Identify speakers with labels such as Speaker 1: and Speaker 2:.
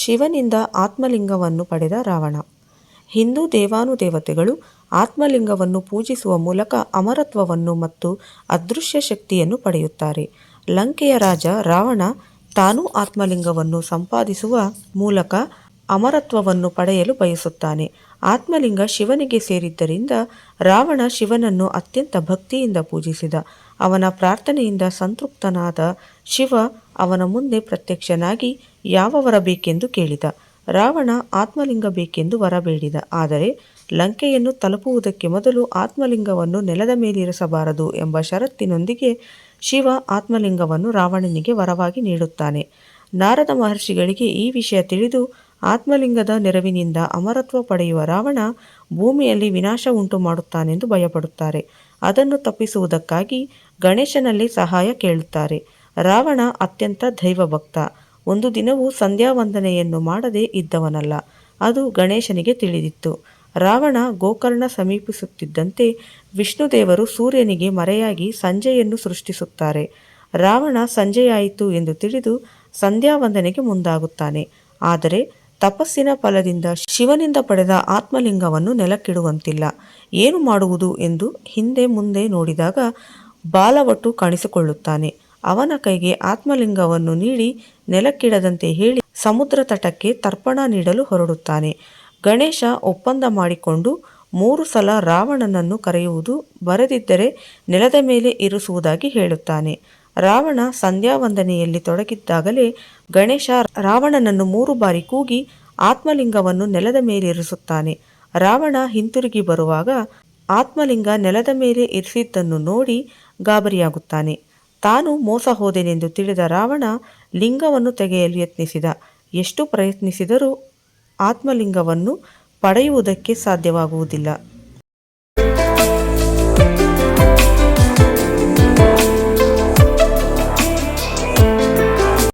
Speaker 1: ಶಿವನಿಂದ ಆತ್ಮಲಿಂಗವನ್ನು ಪಡೆದ ರಾವಣ. ಹಿಂದೂ ದೇವಾನುದೇವತೆಗಳು ಆತ್ಮಲಿಂಗವನ್ನು ಪೂಜಿಸುವ ಮೂಲಕ ಅಮರತ್ವವನ್ನು ಮತ್ತು ಅದೃಶ್ಯ ಶಕ್ತಿಯನ್ನು ಪಡೆಯುತ್ತಾರೆ. ಲಂಕೆಯ ರಾಜ ರಾವಣ ತಾನೂ ಆತ್ಮಲಿಂಗವನ್ನು ಸಂಪಾದಿಸುವ ಮೂಲಕ ಅಮರತ್ವವನ್ನು ಪಡೆಯಲು ಬಯಸುತ್ತಾನೆ. ಆತ್ಮಲಿಂಗ ಶಿವನಿಗೆ ಸೇರಿದ್ದರಿಂದ ರಾವಣ ಶಿವನನ್ನು ಅತ್ಯಂತ ಭಕ್ತಿಯಿಂದ ಪೂಜಿಸಿದ. ಅವನ ಪ್ರಾರ್ಥನೆಯಿಂದ ಸಂತೃಪ್ತನಾದ ಶಿವ ಅವನ ಮುಂದೆ ಪ್ರತ್ಯಕ್ಷನಾಗಿ ಯಾವ ವರ ಬೇಕೆಂದು ಕೇಳಿದ. ರಾವಣ ಆತ್ಮಲಿಂಗ ಬೇಕೆಂದು ವರ ಬೇಡಿದ ಆದರೆ ಲಂಕೆಯನ್ನು ತಲುಪುವುದಕ್ಕೆ ಮೊದಲು ಆತ್ಮಲಿಂಗವನ್ನು ನೆಲದ ಮೇಲಿರಿಸಬಾರದು ಎಂಬ ಷರತ್ತಿನೊಂದಿಗೆ ಶಿವ ಆತ್ಮಲಿಂಗವನ್ನು ರಾವಣನಿಗೆ ವರವಾಗಿ ನೀಡುತ್ತಾನೆ. ನಾರದ ಮಹರ್ಷಿಗಳಿಗೆ ಈ ವಿಷಯ ತಿಳಿದು ಆತ್ಮಲಿಂಗದ ನೆರವಿನಿಂದ ಅಮರತ್ವ ಪಡೆಯುವ ರಾವಣ ಭೂಮಿಯಲ್ಲಿ ವಿನಾಶ ಉಂಟು ಮಾಡುತ್ತಾನೆಂದು ಭಯಪಡುತ್ತಾರೆ. ಅದನ್ನು ತಪ್ಪಿಸುವುದಕ್ಕಾಗಿ ಗಣೇಶನಲ್ಲಿ ಸಹಾಯ ಕೇಳುತ್ತಾರೆ. ರಾವಣ ಅತ್ಯಂತ ದೈವಭಕ್ತ. ಒಂದು ದಿನವೂ ಸಂಧ್ಯಾವಂದನೆಯನ್ನು ಮಾಡದೇ ಇದ್ದವನಲ್ಲ. ಅದು ಗಣೇಶನಿಗೆ ತಿಳಿದಿತ್ತು. ರಾವಣ ಗೋಕರ್ಣ ಸಮೀಪಿಸುತ್ತಿದ್ದಂತೆ ವಿಷ್ಣುದೇವರು ಸೂರ್ಯನಿಗೆ ಮರೆಯಾಗಿ ಸಂಜೆಯನ್ನು ಸೃಷ್ಟಿಸುತ್ತಾರೆ. ರಾವಣ ಸಂಜೆಯಾಯಿತು ಎಂದು ತಿಳಿದು ಸಂಧ್ಯಾವಂದನೆಗೆ ಮುಂದಾಗುತ್ತಾನೆ. ಆದರೆ ತಪಸ್ಸಿನ ಫಲದಿಂದ ಶಿವನಿಂದ ಪಡೆದ ಆತ್ಮಲಿಂಗವನ್ನು ನೆಲಕ್ಕಿಡುವಂತಿಲ್ಲ. ಏನು ಮಾಡುವುದು ಎಂದು ಹಿಂದೆ ಮುಂದೆ ನೋಡಿದಾಗ ಬಾಲವಟ್ಟು ಕಾಣಿಸಿಕೊಳ್ಳುತ್ತಾನೆ. ಅವನ ಕೈಗೆ ಆತ್ಮಲಿಂಗವನ್ನು ನೀಡಿ ನೆಲಕ್ಕಿಡದಂತೆ ಹೇಳಿ ಸಮುದ್ರ ತಟಕ್ಕೆ ತರ್ಪಣ ನೀಡಲು ಹೊರಡುತ್ತಾನೆ. ಗಣೇಶ ಒಪ್ಪಂದ ಮಾಡಿಕೊಂಡು ಮೂರು ಸಲ ರಾವಣನನ್ನು ಕರೆಯುವುದು ಬರದಿದ್ದರೆ ನೆಲದ ಮೇಲೆ ಇರಿಸುವುದಾಗಿ ಹೇಳುತ್ತಾನೆ. ರಾವಣ ಸಂಧ್ಯಾವಂದನೆಯಲ್ಲಿ ತೊಡಗಿದ್ದಾಗಲೇ ಗಣೇಶ ರಾವಣನನ್ನು ಮೂರು ಬಾರಿ ಕೂಗಿ ಆತ್ಮಲಿಂಗವನ್ನು ನೆಲದ ಮೇಲೆ ಇರಿಸುತ್ತಾನೆ. ರಾವಣ ಹಿಂತಿರುಗಿ ಬರುವಾಗ ಆತ್ಮಲಿಂಗ ನೆಲದ ಮೇಲೆ ಇರಿಸಿದ್ದನ್ನು ನೋಡಿ ಗಾಬರಿಯಾಗುತ್ತಾನೆ. ತಾನು ಮೋಸ ಹೋದೆನೆಂದು ತಿಳಿದ ರಾವಣ ಲಿಂಗವನ್ನು ತೆಗೆಯಲು ಯತ್ನಿಸಿದ. ಎಷ್ಟು ಪ್ರಯತ್ನಿಸಿದರೂ ಆತ್ಮಲಿಂಗವನ್ನು ಪಡೆಯುವುದಕ್ಕೆ ಸಾಧ್ಯವಾಗುವುದಿಲ್ಲ.